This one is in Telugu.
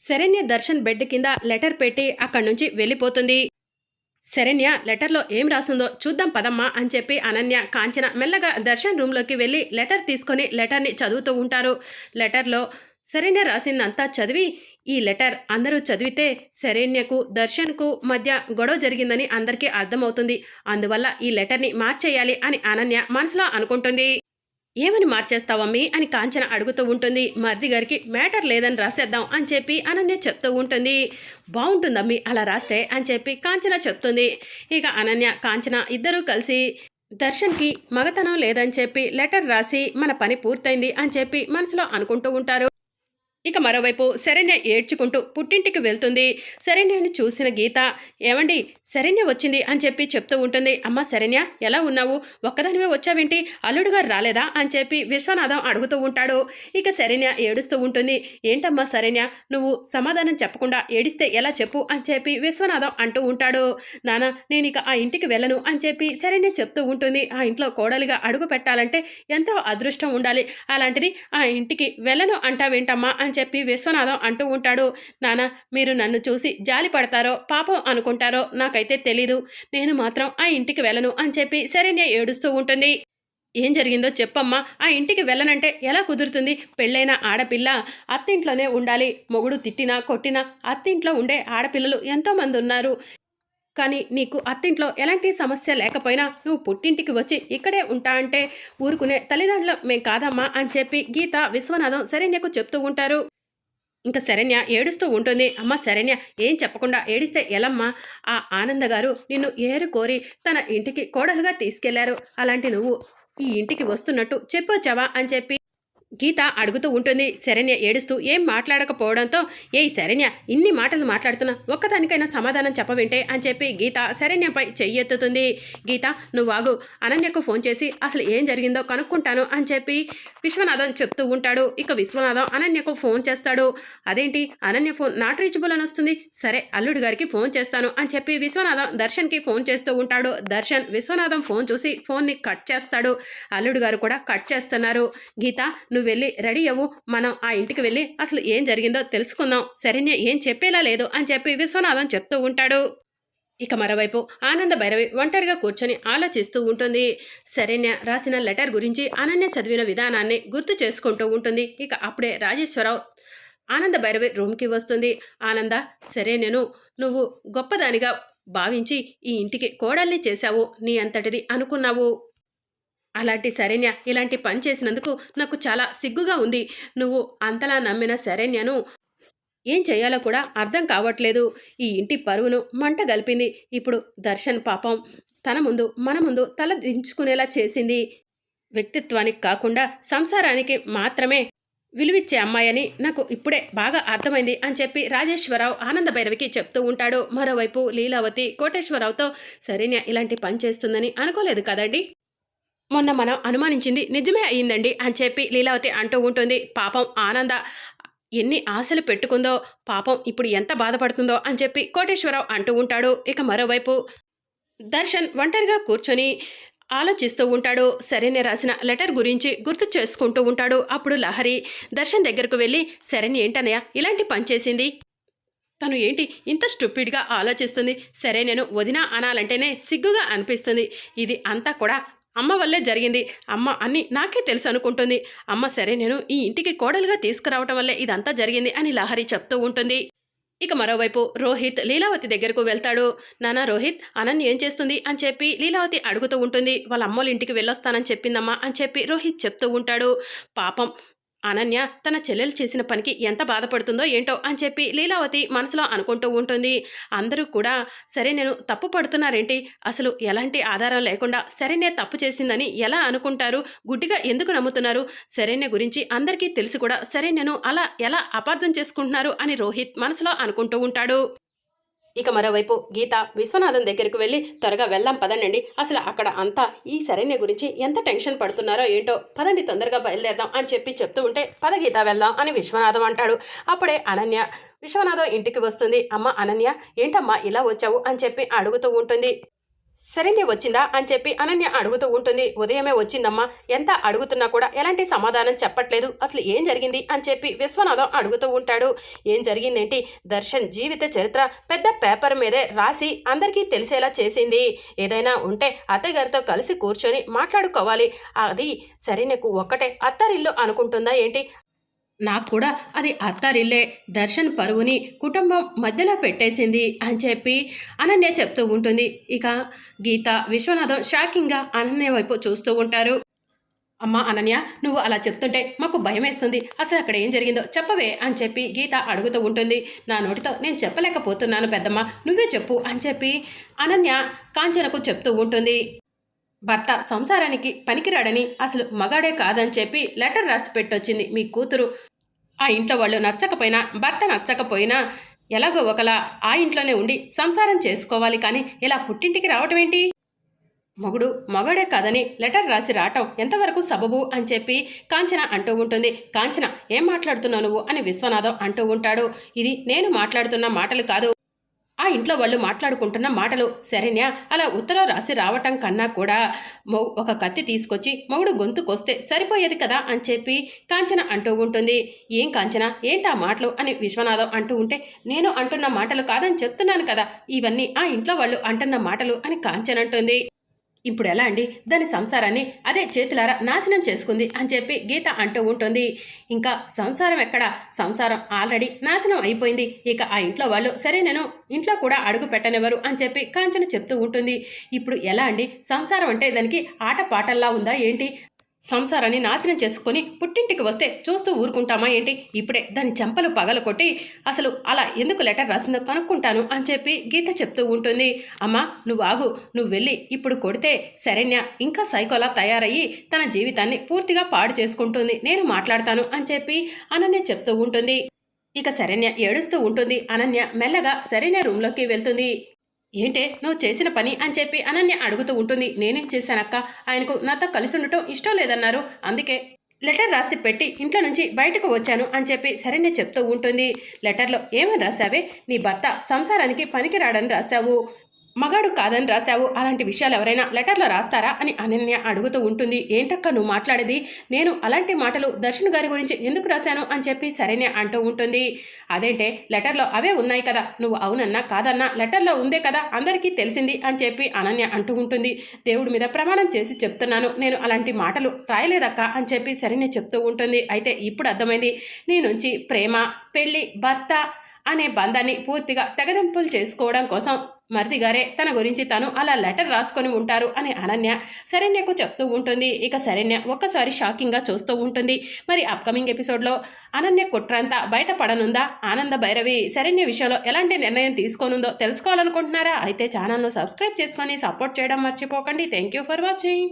శరణ్య దర్శన్ బెడ్ కింద లెటర్ పెట్టి అక్కడి నుంచి వెళ్ళిపోతుంది. శరణ్య లెటర్లో ఏం రాసిందో చూద్దాం పదమ్మా అని చెప్పి అనన్య కాంచన మెల్లగా దర్శన్ రూమ్లోకి వెళ్ళి లెటర్ తీసుకొని లెటర్ని చదువుతూ ఉంటారు. లెటర్లో శరణ్య రాసిందంతా చదివి ఈ లెటర్ అందరూ చదివితే శరణ్యకు దర్శన్కు మధ్య గొడవ జరిగిందని అందరికీ అర్థమవుతుంది. అందువల్ల ఈ లెటర్ని మార్చేయాలి అని అనన్య మనసులో అనుకుంటుంది. ఏమని మార్చేస్తావమ్మి అని కాంచన అడుగుతూ ఉంటుంది. మరిది గారికి మ్యాటర్ లేదని రాసేద్దాం అని చెప్పి అనన్య చెప్తూ ఉంటుంది. బాగుంటుందమ్మి అలా రాస్తే అని చెప్పి కాంచన చెప్తుంది. ఇక అనన్య కాంచన ఇద్దరూ కలిసి దర్శన్కి మగతనం లేదని చెప్పి లెటర్ రాసి మన పని పూర్తయింది అని చెప్పి మనసులో అనుకుంటూ ఉంటారు. ఇక మరోవైపు శరణ్య ఏడ్చుకుంటూ పుట్టింటికి వెళ్తుంది. శరణ్యని చూసిన గీత ఏమండి శరణ్య వచ్చింది అని చెప్పి చెప్తూ ఉంటుంది. అమ్మ శరణ్య ఎలా ఉన్నావు? ఒక్కదానివే వచ్చావేంటి? అల్లుడు గారు రాలేదా? అని చెప్పి విశ్వనాథం అడుగుతూ ఉంటాడు. ఇక శరణ్య ఏడుస్తూ ఉంటుంది. ఏంటమ్మా శరణ్య నువ్వు సమాధానం చెప్పకుండా ఏడిస్తే ఎలా చెప్పు? అని చెప్పి విశ్వనాథం అంటూ ఉంటాడు. నాన్న నేను ఇక ఆ ఇంటికి వెళ్ళను అని చెప్పి శరణ్య చెప్తూ ఉంటుంది. ఆ ఇంట్లో కోడలిగా అడుగు పెట్టాలంటే ఎంతో అదృష్టం ఉండాలి. అలాంటిది ఆ ఇంటికి వెళ్ళను అంటావేంటమ్మా? అని అని చెప్పి విశ్వనాథం అంటూ ఉంటాడు. నాన్న మీరు నన్ను చూసి జాలి పడతారో పాపం అనుకుంటారో నాకైతే తెలీదు. నేను మాత్రం ఆ ఇంటికి వెళ్ళను అని చెప్పి శరణ్య ఏడుస్తూ ఉంటుంది. ఏం జరిగిందో చెప్పమ్మా. ఆ ఇంటికి వెళ్ళనంటే ఎలా కుదురుతుంది? పెళ్ళైన ఆడపిల్ల అత్తింట్లోనే ఉండాలి. మొగుడు తిట్టినా కొట్టినా అత్తింట్లో ఉండే ఆడపిల్లలు ఎంతోమంది ఉన్నారు. కానీ నీకు అత్తింట్లో ఎలాంటి సమస్య లేకపోయినా నువ్వు పుట్టింటికి వచ్చి ఇక్కడే ఉంటా అంటే ఊరుకునే తల్లిదండ్రులు మేం కాదమ్మా అని చెప్పి గీత విశ్వనాథం శరణ్యకు చెప్తూ ఉంటారు. ఇంకా శరణ్య ఏడుస్తూ ఉంటుంది. అమ్మ శరణ్య ఏం చెప్పకుండా ఏడిస్తే ఎలమ్మా? ఆ ఆనంద గారు నిన్ను ఏరు కోరి తన ఇంటికి కోడలుగా తీసుకెళ్ళారు. అలాంటి నువ్వు ఈ ఇంటికి వస్తున్నట్టు చెప్పొచ్చావా? అని చెప్పి గీత అడుగుతూ ఉంటుంది శరణ్య ఏడుస్తూ ఏం మాట్లాడకపోవడంతో ఏ శరణ్య ఇన్ని మాటలు మాట్లాడుతున్నా ఒక్కదానికైనా సమాధానం చెప్పవింటే అని చెప్పి గీత శరణ్యపై చెయ్యెత్తుతుంది. గీత నువ్వు ఆగు అనన్యకు ఫోన్ చేసి అసలు ఏం జరిగిందో కనుక్కుంటాను అని చెప్పి విశ్వనాథం చెప్తూ ఉంటాడు. ఇక విశ్వనాథం అనన్యకు ఫోన్ చేస్తాడు. అదేంటి? అనన్య ఫోన్ నాట్ రీచబుల్ అని వస్తుంది. సరే అల్లుడు గారికి ఫోన్ చేస్తాను అని చెప్పి విశ్వనాథం దర్శన్కి ఫోన్ చేస్తూ ఉంటాడు. దర్శన్ విశ్వనాథం ఫోన్ చూసి ఫోన్ని కట్ చేస్తాడు. అల్లుడు గారు కూడా కట్ చేస్తున్నారు. గీత నువ్వు వెళ్ళి రెడీ అవ్వు. మనం ఆ ఇంటికి వెళ్ళి అసలు ఏం జరిగిందో తెలుసుకుందాం. శరణ్య ఏం చెప్పేలా లేదు అని చెప్పి విశ్వనాథం చెప్తూ ఉంటాడు. ఇక మరోవైపు ఆనంద భైరవి ఒంటరిగా కూర్చొని ఆలోచిస్తూ ఉంటుంది. శరణ్య రాసిన లెటర్ గురించి అనన్య చదివిన విధానాన్ని గుర్తు చేసుకుంటూ ఉంటుంది. ఇక అప్పుడే రాజేశ్వరరావు ఆనంద భైరవి రూమ్కి వస్తుంది. ఆనంద శరణ్యను నువ్వు గొప్పదానిగా భావించి ఈ ఇంటికి కోడల్ని చేశావు. నీ అంతటిది అనుకున్నావు. అలాంటి శరణ్య ఇలాంటి పని చేసినందుకు నాకు చాలా సిగ్గుగా ఉంది. నువ్వు అంతలా నమ్మిన శరణ్యను ఏం చేయాలో కూడా అర్థం కావట్లేదు. ఈ ఇంటి పరువును మంట గలిపింది. ఇప్పుడు దర్శన్ పాపం తన ముందు మన ముందు తల దించుకునేలా చేసింది. వ్యక్తిత్వానికి కాకుండా సంసారానికి మాత్రమే విలువిచ్చే అమ్మాయని నాకు ఇప్పుడే బాగా అర్థమైంది అని చెప్పి రాజేశ్వరరావు ఆనంద భైరవికి చెప్తూ ఉంటాడు. మరోవైపు లీలావతి కోటేశ్వరరావుతో సరేనే ఇలాంటి పని చేస్తుందని అనుకోలేదు కదండి? మొన్న మనం అనుమానించింది నిజమే అయ్యిందండి అని చెప్పి లీలావతి అంటూ ఉంటుంది. పాపం ఆనంద ఎన్ని ఆశలు పెట్టుకుందో పాపం ఇప్పుడు ఎంత బాధపడుతుందో అని చెప్పి కోటేశ్వరరావు అంటూ ఉంటాడు. ఇక మరోవైపు దర్శన్ ఒంటరిగా కూర్చొని ఆలోచిస్తూ ఉంటాడు. శరణ్య రాసిన లెటర్ గురించి గుర్తు చేసుకుంటూ ఉంటాడు. అప్పుడు లహరి దర్శన్ దగ్గరకు వెళ్ళి శరణ్య ఏంటనయ్య ఇలాంటి పని చేసింది? తను ఏంటి ఇంత స్టూపిడ్గా ఆలోచిస్తుంది? సరే నేను వదినా అనాలంటేనే సిగ్గుగా అనిపిస్తుంది. ఇది అంతా కూడా అమ్మ వల్లే జరిగింది. అమ్మ అన్ని నాకే తెలుసు అనుకుంటుంది. అమ్మ సరే నేను ఈ ఇంటికి కోడలుగా తీసుకురావటం వల్లే ఇదంతా జరిగింది అని లహరి చెప్తూ ఉంటుంది. ఇక మరోవైపు రోహిత్ లీలావతి దగ్గరకు వెళ్తాడు. నానా రోహిత్ అనన్య ఏం చేస్తుంది? అని చెప్పి లీలావతి అడుగుతూ ఉంటుంది. వాళ్ళ అమ్మోళ్ళ ఇంటికి వెళ్ళొస్తానని చెప్పిందమ్మా అని చెప్పి రోహిత్ చెప్తూ ఉంటాడు. పాపం అనన్య తన చెల్లెలు చేసిన పనికి ఎంత బాధపడుతుందో ఏంటో అని చెప్పి లీలావతి మనసులో అనుకుంటూ ఉంటుంది. అందరూ కూడా సరే నేను తప్పు పడుతున్నారేంటి? అసలు ఎలాంటి ఆధారం లేకుండా సరేనే తప్పు చేసిందని ఎలా అనుకుంటారు? గుడ్డిగా ఎందుకు నమ్ముతున్నారు? సరైన గురించి అందరికీ తెలిసి కూడా సరే నేను అలా ఎలా అపార్థం చేసుకుంటున్నారు అని రోహిత్ మనసులో అనుకుంటూ ఉంటాడు. ఇక మరోవైపు గీత విశ్వనాథం దగ్గరకు వెళ్ళి త్వరగా వెళ్దాం పదండి అసలు అక్కడ అంతా ఈ శరణ్య గురించి ఎంత టెన్షన్ పడుతున్నారో ఏంటో పదండి తొందరగా బయలుదేరదాం అని చెప్పి చెప్తూ ఉంటే పద గీత వెళ్దాం అని విశ్వనాథం అంటాడు. అప్పుడే అనన్య విశ్వనాథం ఇంటికి వస్తుంది. అమ్మ అనన్య ఏంటమ్మా ఇలా వచ్చావు? అని చెప్పి అడుగుతూ ఉంటుంది. శరణ్య వచ్చిందా? అని చెప్పి అనన్య అడుగుతూ ఉంటుంది. ఉదయమే వచ్చిందమ్మా. ఎంత అడుగుతున్నా కూడా ఎలాంటి సమాధానం చెప్పట్లేదు. అసలు ఏం జరిగింది? అని చెప్పి విశ్వనాథం అడుగుతూ ఉంటాడు. ఏం జరిగిందేంటి? దర్శన్ జీవిత చరిత్ర పెద్ద పేపర్ మీదే రాసి అందరికీ తెలిసేలా చేసింది. ఏదైనా ఉంటే అత్తగారితో కలిసి కూర్చొని మాట్లాడుకోవాలి. అది శరణ్యకు ఒక్కటే. అత్తరిల్లు అనుకుంటుందా ఏంటి? నాకు కూడా అది అత్తారిల్లే. దర్శన్ పరువుని కుటుంబం మధ్యలో పెట్టేసింది అని చెప్పి అనన్య చెప్తూ ఉంటుంది. ఇక గీత విశ్వనాథం షాకింగ్గా అనన్య వైపు చూస్తూ ఉంటారు. అమ్మ అనన్య నువ్వు అలా చెప్తుంటే మాకు భయం వేస్తుంది అసలు అక్కడ ఏం జరిగిందో చెప్పవే అని చెప్పి గీత అడుగుతూ ఉంటుంది. నా నోటితో నేను చెప్పలేకపోతున్నాను పెద్దమ్మ నువ్వే చెప్పు అని చెప్పి అనన్య కాంచనకు చెప్తూ ఉంటుంది. భర్త సంసారానికి పనికిరాడని అసలు మగాడే కాదని చెప్పి లెటర్ రాసి పెట్టొచ్చింది మీ కూతురు. ఆ ఇంట్లో వాళ్ళు నచ్చకపోయినా భర్త నచ్చకపోయినా ఎలాగో ఒకలా ఆ ఇంట్లోనే ఉండి సంసారం చేసుకోవాలి కానీ ఇలా పుట్టింటికి రావటం ఏంటి? మొగుడు మగడే కాదని లెటర్ రాసి రావటం ఎంతవరకు సబబు అని చెప్పి కాంచన అంటూ ఉంటుంది. కాంచన ఏం మాట్లాడుతున్నావు నువ్వు? అని విశ్వనాథం అంటూ ఉంటాడు. ఇది నేను మాట్లాడుతున్న మాటలు కాదు. ఆ ఇంట్లో వాళ్ళు మాట్లాడుకుంటున్న మాటలు శరణ్య అలా ఉత్తరం రాసి రావటం కన్నా కూడా మొ ఒక కత్తి తీసుకొచ్చి మొగుడు గొంతుకొస్తే సరిపోయేది కదా అని చెప్పి కాంచన అంటూ ఉంటుంది. ఏం కాంచన? ఏంటా మాటలు? అని విశ్వనాథం అంటూ ఉంటే నేను అంటున్న మాటలు కాదని చెప్తున్నాను కదా. ఇవన్నీ ఆ ఇంట్లో వాళ్ళు అంటున్న మాటలు అని కాంచన అంటుంది. ఇప్పుడు ఎలా అండి? దాని సంసారాన్ని అదే చేతులారా నాశనం చేసుకుంది అని చెప్పి గీత అంటూ ఉంటుంది. ఇంకా సంసారం ఎక్కడ? సంసారం ఆల్రెడీ నాశనం అయిపోయింది. ఇక ఆ ఇంట్లో వాళ్ళు సరే నేను ఇంట్లో కూడా అడుగు పెట్టనివ్వరు అని చెప్పి కాంచన చెప్తూ ఉంటుంది. ఇప్పుడు ఎలా అండి? సంసారం అంటే దానికి ఆట పాటల్లా ఉందా ఏంటి? సంసారాన్ని నాశనం చేసుకొని పుట్టింటికి వస్తే చూస్తూ ఊరుకుంటామా ఏంటి? ఇప్పుడే దాని చెంపలు పగలు కొట్టి అసలు అలా ఎందుకు లెటర్ రాసిందో కనుక్కుంటాను అని చెప్పి గీత చెప్తూ ఉంటుంది. అమ్మా నువ్వు ఆగు నువ్వు వెళ్ళి ఇప్పుడు కొడితే శరణ్య ఇంకా సైకోలా తయారయ్యి తన జీవితాన్ని పూర్తిగా పాడు చేసుకుంటుంది. నేను మాట్లాడతాను అని చెప్పి అనన్య చెప్తూ ఉంటుంది. ఇక శరణ్య ఏడుస్తూ ఉంటుంది. అనన్య మెల్లగా శరణ్య రూమ్లోకి వెళ్తుంది. ఏంటే నువ్వు చేసిన పని అని చెప్పి అనన్య అడుగుతూ ఉంటుంది. నేనేం చేశానక్క? ఆయనకు నాతో కలిసి ఉండటం ఇష్టం లేదన్నారు. అందుకే లెటర్ రాసి పెట్టి ఇంట్లో నుంచి బయటకు వచ్చాను అని చెప్పి సరేనే చెప్తూ ఉంటుంది. లెటర్లో ఏమని రాశావే? నీ భర్త సంసారానికి పనికిరాడని రాశావు. మగాడు కాదని రాశావు అలాంటి విషయాలు ఎవరైనా లెటర్లో రాస్తారా అని అనన్య అడుగుతూ ఉంటుంది. ఏంటక్క నువ్వు మాట్లాడేది? నేను అలాంటి మాటలు దర్శన్ గారి గురించి ఎందుకు రాశాను అని చెప్పి సరేనే అంటూ ఉంటుంది. అదేంటే లెటర్లో అవే ఉన్నాయి కదా. నువ్వు అవునన్నా కాదన్నా లెటర్లో ఉందే కదా అందరికీ తెలిసింది అని చెప్పి అనన్య అంటూ ఉంటుంది. దేవుడి మీద ప్రమాణం చేసి చెప్తున్నాను నేను అలాంటి మాటలు రాయలేదక్క అని చెప్పి సరేనే చెప్తూ ఉంటుంది. అయితే ఇప్పుడు అర్థమైంది నీ నుంచి ప్రేమ పెళ్ళి భర్త అనే బంధాన్ని పూర్తిగా తెగదెంపులు చేసుకోవడం కోసం మరిది గారే తన గురించి తను అలా లెటర్ రాసుకొని ఉంటారు అని అనన్య శరణ్యకు చెప్తూ ఉంటుంది. ఇక శరణ్య ఒక్కసారి షాకింగ్గా చూస్తూ ఉంటుంది. మరి అప్కమింగ్ ఎపిసోడ్లో అనన్య కుట్రంతా బయటపడనుందా? ఆనంద భైరవి శరణ్య విషయంలో ఎలాంటి నిర్ణయం తీసుకోనుందో తెలుసుకోవాలనుకుంటున్నారా? అయితే ఛానల్ను సబ్స్క్రైబ్ చేసుకొని సపోర్ట్ చేయడం మర్చిపోకండి. Thank you for watching